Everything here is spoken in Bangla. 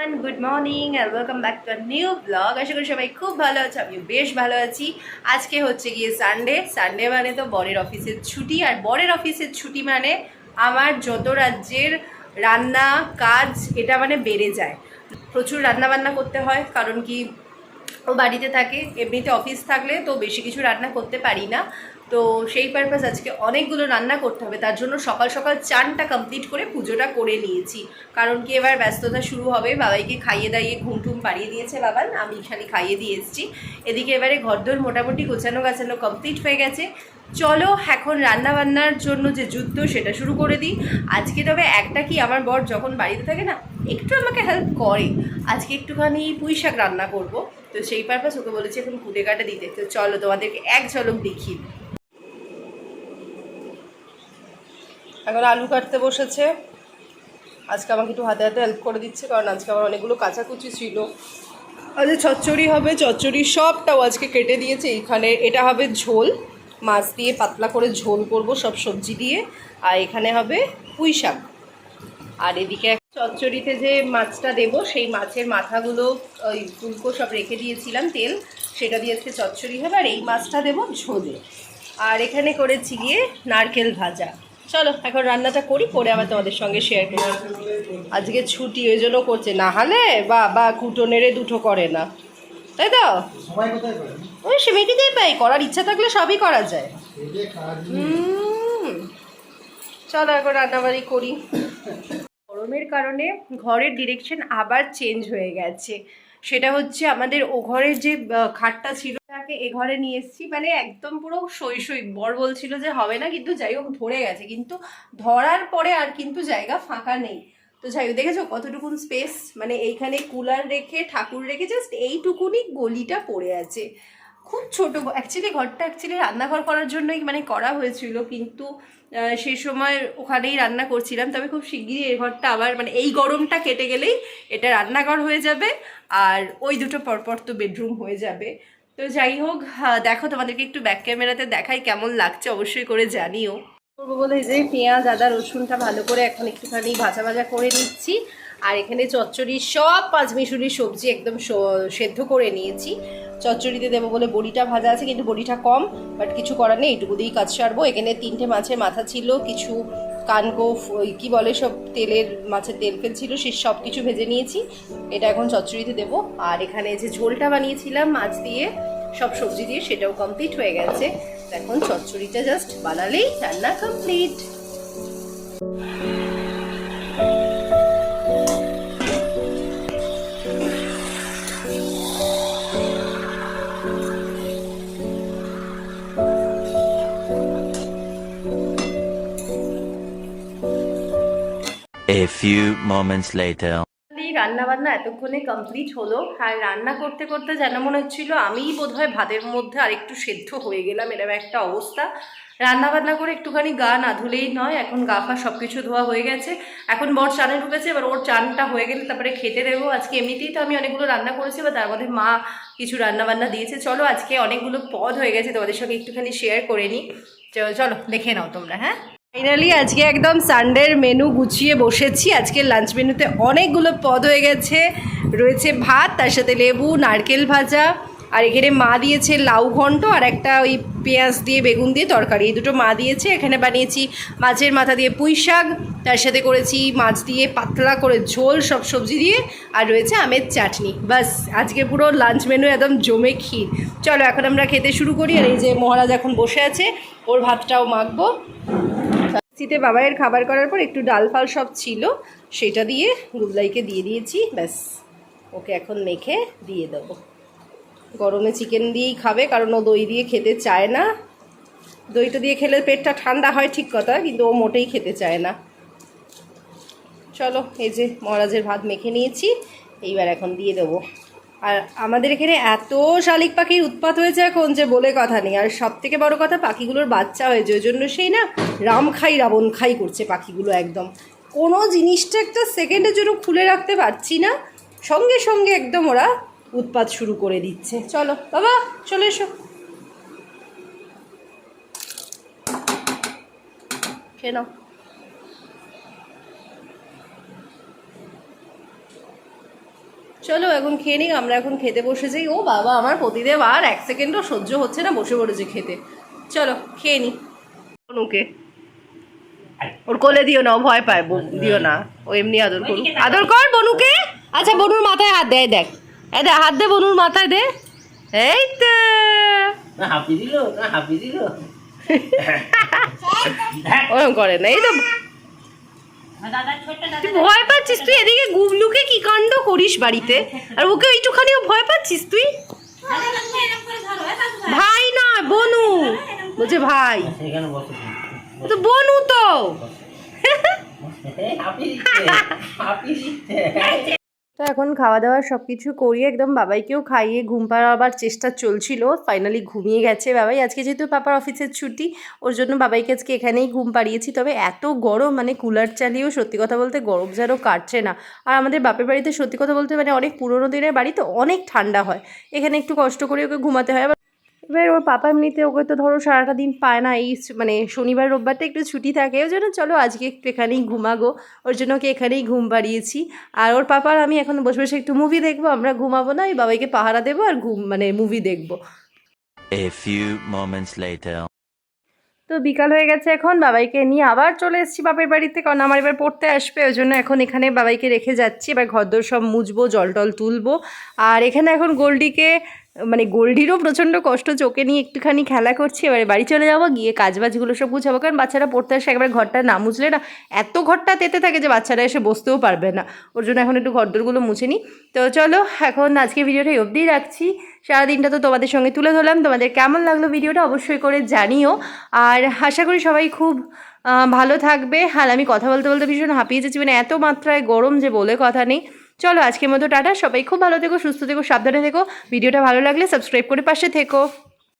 Good morning and welcome back to new blog আশা করি সবাই খুব ভালো আছে, আমিও বেশ ভালো আছি। আজকে হচ্ছে গিয়ে সানডে সানডে মানে তো বরের অফিসের ছুটি, আর বরের অফিসের ছুটি মানে আমার যত রাজ্যের রান্না কাজ, এটা মানে বেড়ে যায়। প্রচুর রান্না বান্না করতে হয়, কারণ কি ও বাড়িতে থাকে, এমনিতে অফিস থাকলে তো বেশি কিছু রান্না করতে পারি না। তো সেই পারপাস আজকে অনেকগুলো রান্না করতে হবে, তার জন্য সকাল সকাল চানটা কমপ্লিট করে পুজোটা করে নিয়েছি। কারণ কি এবার ব্যস্ততা শুরু হবে, বাবাইকে খাইয়ে দাইয়ে ঘুম টুম পাড়িয়ে দিয়েছে বাবা, আমি খালি খাইয়ে দিয়ে এসেছি। এদিকে এবারে ঘরদোর মোটামুটি গোছানো গাছানো কমপ্লিট হয়ে গেছে। চলো এখন রান্না বান্নার জন্য যে যুদ্ধ, সেটা শুরু করে দিই। আজকে তবে একটা কি আমার বর যখন বাড়িতে থাকে না, একটু আমাকে হেল্প করে। আজকে একটুখানি পুঁই শাক রান্না করব। তো সেই পারপাস ওকে বলেছি এখন কুটে কাটা দিতে। তো চলো তোমাদেরকে এক ঝলক দেখিয়ে এখন আলু কাটতে বসেছে। আজকে আমাকে একটু হাতে হাতে হেল্প করে দিচ্ছে, কারণ আজকে আমার অনেকগুলো কাঁচাকুচি ছিল। আজকে চচ্চড়ি হবে, চচ্চড়ি সবটাও আজকে কেটে দিয়েছে। এখানে এটা হবে ঝোল। মাছ দিয়ে পাতলা করে ঝোল করব সব সবজি দিয়ে। আর এখানে হবে পুঁই শাক। আর এদিকে চচ্চড়িতে যে মাছটা দেবো, সেই মাছের মাথাগুলো, ওই ফুলকো সব রেখে দিয়েছিলাম তেল। সেটা দিয়ে আজকে চচ্চড়ি হবে, আর এই মাছটা দেবো ঝোলে। আর এখানে করেছি গিয়ে নারকেল ভাজা। চলো এখন রান্নাটা করি করে আবার তোমাদের সঙ্গে শেয়ার করি আজকে ছুটি ওই জন্য করছে। না হলে বা বা কুটো নেড়ে দুটো করে না। তাই তো? ওই সেমিটিতেই পাই করার ইচ্ছা থাকলে সবই করা যায়। চলো এখন রান্নাবাড়ি করি। গরমের কারণে ঘরের ডিরেকশন আবার চেঞ্জ হয়ে গেছে। সেটা হচ্ছে আমাদের ও ঘরের যে খাটটা ছিল তাকে এ ঘরে নিয়ে এসেছি। মানে একদম পুরো সই বর বলছিল যে হবে না, কিন্তু যাই হোক, ধরে গেছে। কিন্তু ধরার পরে আর কিন্তু জায়গা ফাঁকা নেই। তো যাই হোক, দেখেছ কতটুকুন স্পেস মানে এইখানে কুলার রেখে, ঠাকুর রেখে জাস্ট এইটুকুনি গলিটা পড়ে আছে। খুব ছোট অ্যাকচুয়ালি ঘরটা অ্যাকচুয়ালি রান্নাঘর করার জন্যই মানে করা হয়েছিল, কিন্তু সেই সময় ওখানেই রান্না করছিলাম। তবে খুব শিগগিরই এই ঘরটা আবার মানে এই গরমটা কেটে গেলেই এটা রান্নাঘর হয়ে যাবে। আর ওই দুটো পরপর তো বেডরুম হয়ে যাবে। তো যাই হোক আহ, দেখো তোমাদেরকে একটু ব্যাক ক্যামেরাতে দেখাই কেমন লাগছে অবশ্যই করে জানিও। করব বলে যে পেঁয়াজ আদা রসুনটা ভালো করে এখন একটুখানি ভাজা ভাজা করে নিচ্ছি। আর এখানে চচ্চড়ি সব পাঁচমিশুরি সবজি একদম সেদ্ধ করে নিয়েছি। চচ্চড়িতে দেবো বলে বড়িটা ভাজা আছে কিন্তু বড়িটা কম বাট কিছু করার নেই এইটুকু দিয়েই কাজ সারবো। এখানে তিনটে মাছের মাথা ছিল কিছু কানকো কী বলে সব তেলের মাছের তেল ফেল ছিল, সে সব কিছু ভেজে নিয়েছি। এটা এখন চচ্চড়িতে দেবো। আর এখানে যে ঝোলটা বানিয়েছিলাম মাছ দিয়ে, সব সবজি দিয়ে, সেটাও কমপ্লিট হয়ে গেছে। এখন চচ্চড়িটা জাস্ট বানালেই রান্না কমপ্লিট Few moments later. রান্না বান্না এতক্ষণে কমপ্লিট হলো, আর রান্না করতে করতে যেন মনে হচ্ছিল আমিই বোধহয় ভাতের মধ্যে আরেকটু সেদ্ধ হয়ে গেলাম এরকম একটা অবস্থা। রান্না বান্না করে একটুখানি গা না ধুলেই নয়, এখন গা ফা সব কিছু ধোয়া হয়ে গেছে। এখন বর চানে ঢুকেছে, এবার ওর চানটা হয়ে গেলে তারপরে খেতে দেবো। আজকে এমনিতেই তো আমি অনেকগুলো রান্না করেছি বা তার মধ্যে মা কিছু রান্না বান্না দিয়েছে। চলো, আজকে অনেকগুলো পদ হয়ে গেছে, তোমাদের সঙ্গে একটুখানি শেয়ার করে নিই। চলো, দেখে নাও তোমরা হ্যাঁ? ফাইনালি আজকে একদম সানডের মেনু গুছিয়ে বসেছি। আজকে লাঞ্চ মেনুতে অনেকগুলো পদ হয়ে গেছে। রয়েছে ভাত, তার সাথে লেবু, নারকেল ভাজা, আর এখানে মা দিয়েছে লাউ ঘন্ট আর একটা ওই পেঁয়াজ দিয়ে বেগুন দিয়ে তরকারি। এই দুটো মা দিয়েছে। এখানে বানিয়েছি মাছের মাথা দিয়ে পুঁই শাক, তার সাথে করেছি মাছ দিয়ে পাতলা করে ঝোল, সব সবজি দিয়ে, আর রয়েছে আমের চাটনি। বাস, আজকে পুরো লাঞ্চ মেনু একদম জমে ক্ষীর। চলো, এখন আমরা খেতে শুরু করি। আর এই যে মহারাজ এখন বসে আছে, ওর ভাতটাও মাখবো। শীতে বাবাইয়ের খাবার করার পর একটু ডাল ফাল সব ছিল, সেটা দিয়ে গুবলাইকে দিয়ে দিয়েছি, ব্যাস। ওকে এখন মেখে দিয়ে দেবো। গরমে চিকেন দিয়েই খাবে, কারণ ও দই দিয়ে খেতে চায় না। দইটা দিয়ে খেলে পেটটা ঠান্ডা হয় ঠিক কথা, কিন্তু ও মোটেই খেতে চায় না। চলো, এই যে মহারাজের ভাত মেখে নিয়েছি, এইবার এখন দিয়ে দেবো। আর আমাদের এখানে এত শালিক পাখির উৎপাত হয়েছে এখন যে বলে কথা নেই। আর সব থেকে বড় কথা, পাখিগুলোর বাচ্চা হয়েছে ওই জন্য সেই না রাম খাই, রাবণ খাই করছে পাখিগুলো একদম। কোনো জিনিসটা একটা সেকেন্ডের জন্য খুলে রাখতে পারছি না। সঙ্গে সঙ্গে একদম ওরা উৎপাত শুরু করে দিচ্ছে। চলো, বাবা, চলে এসো। খেয়ে নাও। চলো এখন খেয়ে নিই আমরা এখন খেতে বসে যাই। ও বাবা আমার প্রতিদেব আর এক সেকেন্ডও সহ্য হচ্ছে না বসে পড়েছে খেতে। চলো খেয়ে নি অনুকে ওর কোলে দিও না ও ভয় পায় দিও না। ও এমনি আদর করুক। আদর কর বনুকে। আচ্ছা বনুর মাথায় হাত দেয় দেখ। দেখ হাত দে বনুর মাথায় দে। এই তো। না হাঁপি দিল না হাঁপি দিল। ওরকম করে না। এই তো তুই ভয় পাচ্ছিস? তুই এদিকে গুবলুকে কি কাণ্ড করিস বাড়িতে? আর ওকে ওইটুখানিও ভয় পাচ্ছিস তুই? ভাই। না বনু। বলছে ভাই। তো বনু তো। তো এখন খাওয়া দাওয়া সব কিছু করিয়ে একদম বাবাইকেও খাইয়ে ঘুম পাড়াবার চেষ্টা চলছিল। ফাইনালি ঘুমিয়ে গেছে বাবাই। আজকে যেহেতু পাপার অফিসের ছুটি, ওর জন্য বাবাইকে আজকে এখানেই ঘুম পাড়িয়েছি। তবে এত গরম মানে কুলার চালিয়েও সত্যি কথা বলতে গরম যেন কাটছে না। আর আমাদের বাপের বাড়িতে সত্যি কথা বলতে মানে অনেক পুরোনো দিনের বাড়ি, তো অনেক ঠান্ডা হয়। এখানে একটু কষ্ট করে ওকে ঘুমাতে হয়। এবার ওর পাপা এমনিতে ওকে তো ধরো সারাটা দিন পায় না এই মানে শনিবার রোববারটা একটু ছুটি থাকে। ওই জন্য চলো আজকে একটু এখানেই ঘুমাগো ওর জন্য ওকে এখানেই ঘুম পাড়িয়েছি। আর ওর পাপার আমি এখন বসে বসে একটু মুভি দেখব আমরা ঘুমাবো না ওই বাবাইকে পাহারা দেবো আর ঘুম মানে মুভি দেখব। A few moments later. তো বিকাল হয়ে গেছে এখন বাবাইকে নিয়ে আবার চলে এসেছি বাপের বাড়িতে কারণ আমার এবার পড়তে আসবে ওই জন্য এখন এখানে বাবাইকে রেখে যাচ্ছি। এবার ঘরদোর সব মুছবো জল টল তুলবো। আর এখানে এখন গোল্ডিকে মানে গোল্ডিরও প্রচণ্ড কষ্ট, চোখে নিয়ে একটুখানি খেলা করছি, এবারে বাড়ি চলে যাব, গিয়ে কাজবাজগুলো সব গুছাবো, কারণ বাচ্চারা পড়তে আসে একবার ঘরটা না মুছলে না, এত ঘরটা তেতে থাকে যে বাচ্চারা এসে বসতেও পারবে না। ওর জন্য এখন একটু ঘরদোরগুলো মুছে নিই। তো চলো, এখন আজকে ভিডিওটা অবধিই রাখছি। সারাদিনটা তো তোমাদের সঙ্গে তুলে ধরলাম। তোমাদের কেমন লাগল ভিডিওটা অবশ্যই করে জানিও। আর আশা করি সবাই খুব ভালো থাকবে। আর আমি কথা বলতে বলতে ভীষণ হাঁপিয়ে যাচ্ছি। মানে এত মাত্রায় গরম যে বলে কথা নেই। চলো আজকের মতো টাটা, সবাই খুব ভালো থেকো, সুস্থ থেকো, সাবধানে থেকো। ভিডিওটা ভালো লাগলে সাবস্ক্রাইব করে পাশে থেকো।